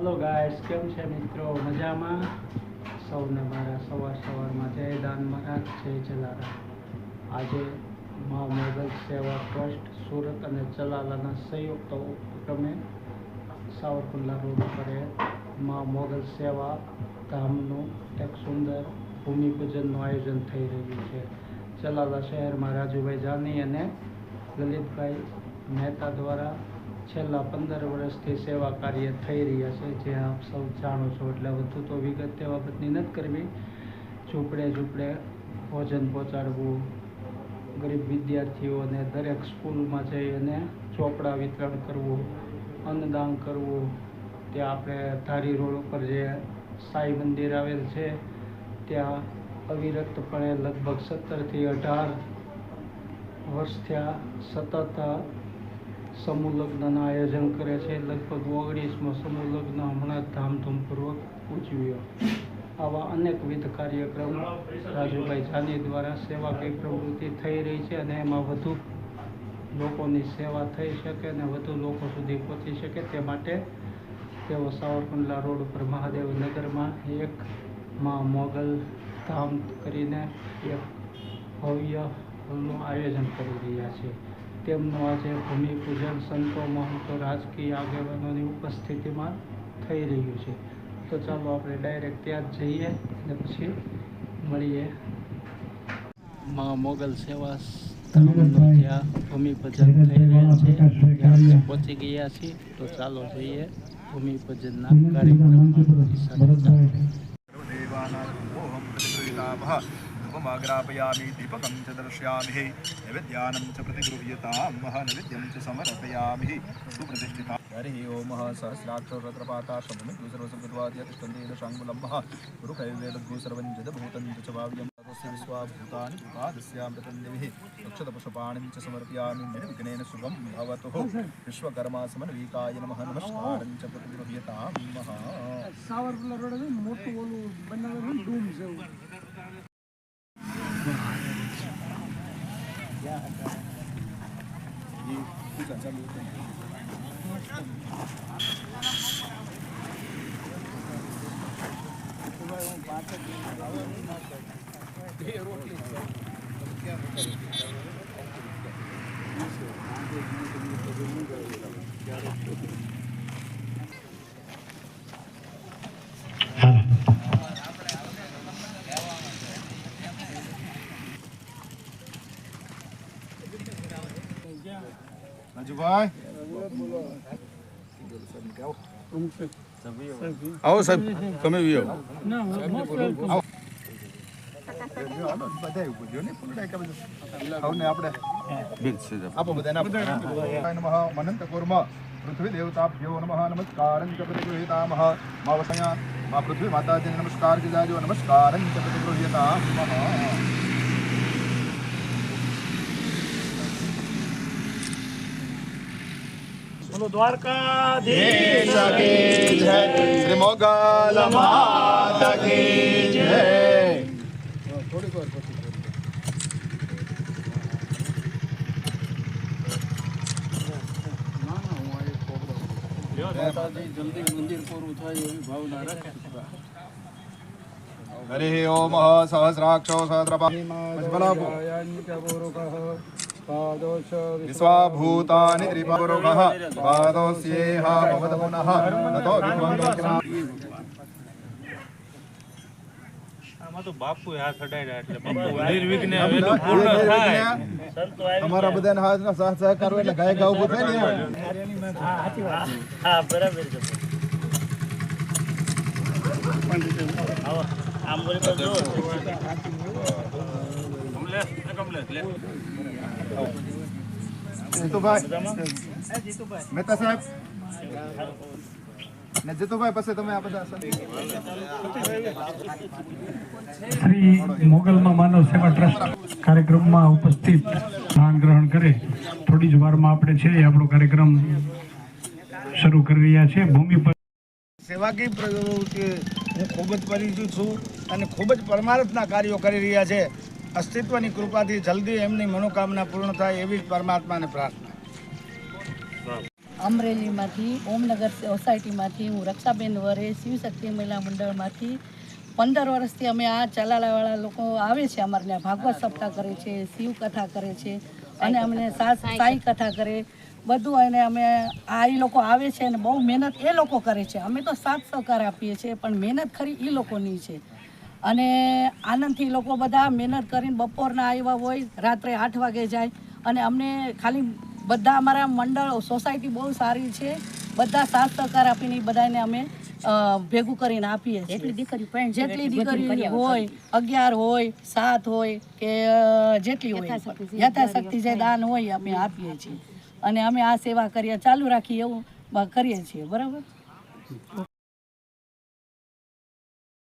Hello guys કેમ છે મિત્રો? મજામાં? સૌને મારા સવાર સવારમાં જય દાન મહારાજ, જય જલારામ. આજે મા મોગલ સેવા ટ્રસ્ટ, સુરત અને ચલાલાના સંયુક્ત ઉપક્રમે સાવરકુંડલા રોડ ઉપર મા મોગલ સેવા ધામનું એક સુંદર ભૂમિપૂજનનું આયોજન થઈ રહ્યું છે. ચલાલા શહેરમાં રાજુભાઈ જાની અને લલિતભાઈ મહેતા દ્વારા છેલ્લા પંદર વર્ષથી સેવા કાર્ય થઈ રહ્યા છે, જે આપ સૌ જાણો છો. એટલે વધુ તો વિગત તે બાબતની નથી કરવી. ઝૂંપડે ઝૂંપડે ભોજન પહોંચાડવું. ગરીબ વિદ્યાર્થીઓને દરેક સ્કૂલમાં જઈ અને ચોપડા વિતરણ કરવું, અન્નદાન કરવું. ત્યાં આપણે ધારી રોડ ઉપર જે સાઈ મંદિર આવેલ છે, ત્યાં અવિરતપણે લગભગ સત્તરથી અઢાર વર્ષ થયા સતત સમૂહ લગ્નના આયોજન કરે છે. લગભગ ઓગણીસમાં સમૂહ લગ્ન હમણાં ધામધૂમપૂર્વક ઉજવ્યો. આવા અનેકવિધ કાર્યક્રમ રાજુભાઈ જાની દ્વારા સેવાકીય પ્રવૃત્તિ થઈ રહી છે અને એમાં વધુ લોકોની સેવા થઈ શકે અને વધુ લોકો સુધી પહોંચી શકે તે માટે તેઓ સાવરકુંડલા રોડ ઉપર મહાદેવ નગરમાં એક માં મોગલ ધામ કરીને એક ભવ્યનું આયોજન કરી રહ્યા છે. તેમનું આજે ભૂમિપૂજન સંતો મહંતો રાજકીય આગેવાનોની ઉપસ્થિતિમાં થઈ રહ્યું છે. તો ચાલો આપણે ડાયરેક્ટ ત્યાં જ જઈએ અને પછી મળીએ. માં મોગલ સેવા ત્યાં જ્યાં ભૂમિપૂજન થઈ રહ્યા છે. ત્યાં આપણે પહોંચી ગયા છીએ. તો ચાલો જઈએ ભૂમિપૂજનના કાર્યક્રમમાં. देवानामोहं प्रतिगृहीतामः धूपमाग्रापयामि दीपकं च दर्शयामि नैवेद्यानं च प्रतिगृह्यतां मह नैवेद्यं च समर्पयामि सुप्रतिष्ठिता हरिः ओमः सहस्राक्षरत्रपाता शब्दमिद्दु सर्वसंगत्वाद्यतिष्ठन्ति दशाङ्गुलम्बः गुरुकैवेदद्भू सर्वं जदभूतं च भाव्यं तस्य विश्वाभूतानि उपादस्यामृतं देविः रक्षतपशुपाणिं च समर्पयामि निर्विघ्नेन शुभं भवतु विश्वकर्मा समन्वीकाय नमः नमस्कारं च प्रतिगृह्यतां मह સાવરકુંડલા રોડ છે ને મોટું ઓલું બનાવેલું ને ડૂમ છે એવું. રાજુભાઈ આવો સાહેબ તમે બી આવો ના મસ્ત welcome. બધા પૂછ્યો ને ફૂલ ડાયકા બધું આવો ને આપણે આપો બધાને નમઃ, મનંત કુર્મ, પૃથ્વી નમઃ, નમસ્કારં મા પૃથ્વી માતાજીને નમસ્કાર કીજાજો નમસ્કારં બોલો દ્વારકા શ્રી મોગલ માતા કી જય. જલ્દી મંદિર પૂરું થાય એવી ભાવના રાખે હરિ ઓમ સહસ્રાક્ષો સહસ્રપા વિશ્વાભૂતાનિ त्रिपुरुगः। પાદોસ્યેહ ભવત पुनः ततो વિદ્વાંગોક્ના આમાં તો બાપુ હાથ અડાડ્યા એટલે બાપુ નિર્વિઘ્ને વહેલું પૂર્ણ થાય. તમારા બધાના હાથના સહકાર એટલે ગાય ગા ઊભું થાય ને હા બરાબર છે. આમ બોલી તો જો કમલેશ એ કમલેશ લે જીતુભાઈ. મહેતા સાહેબ. ને જીતુભાઈ પછી તમે આ બધા શ્રી મોગલમાં માનવ સેવા ટ્રસ્ટ કાર્યક્રમમાં ઉપસ્થિત સ્થાન ગ્રહણ કરે. થોડી જ વારમાં આપણે છે આપણો કાર્યક્રમ શરૂ કરી રહ્યા છે. ભૂમિ પર સેવાકીય પ્રવૃત્તિ હું ખૂબ જ પરિચિત છું અને ખૂબ જ પરમાર્થના કાર્યો કરી રહ્યા છે. અસ્તિત્વની કૃપાથી જલ્દી એમની મનોકામના પૂર્ણ થાય એવી જ પરમાત્માને પ્રાર્થના. અમરેલીમાંથી ઓમનગર સોસાયટીમાંથી હું રક્ષાબેન વરે શિવશક્તિ મહિલા મંડળમાંથી પંદર વર્ષથી અમે આ ચલાલાવાળા લોકો આવે છે અમારે ત્યાં. ભાગવત સપ્તાહ કરે છે શિવ કથા કરે છે અને અમને સાઈ કથા કરે. બધું અને અમે આ એ લોકો આવે છે અને બહુ મહેનત એ લોકો કરે છે. અમે તો સાથ સહકાર આપીએ છીએ પણ મહેનત ખરી એ લોકોની છે. અને આનંદથી લોકો બધા મહેનત કરીને બપોરના આવ્યા હોય રાત્રે આઠ વાગે જાય. અને અમને ખાલી બધા અમારા મંડળ સોસાયટી બહુ સારી છે. બધા સાથ સહકાર આપીને બધાને અમે ભેગું કરીને આપીએ જેટલી દીકરી જેટલી દીકરી હોય અગિયાર હોય સાત હોય કે જેટલી હોય. યથાશક્તિ જે દાન હોય અમે આપીએ છીએ. અને અમે આ સેવા કરીએ ચાલુ રાખીએ એવું કરીએ છીએ. બરાબર?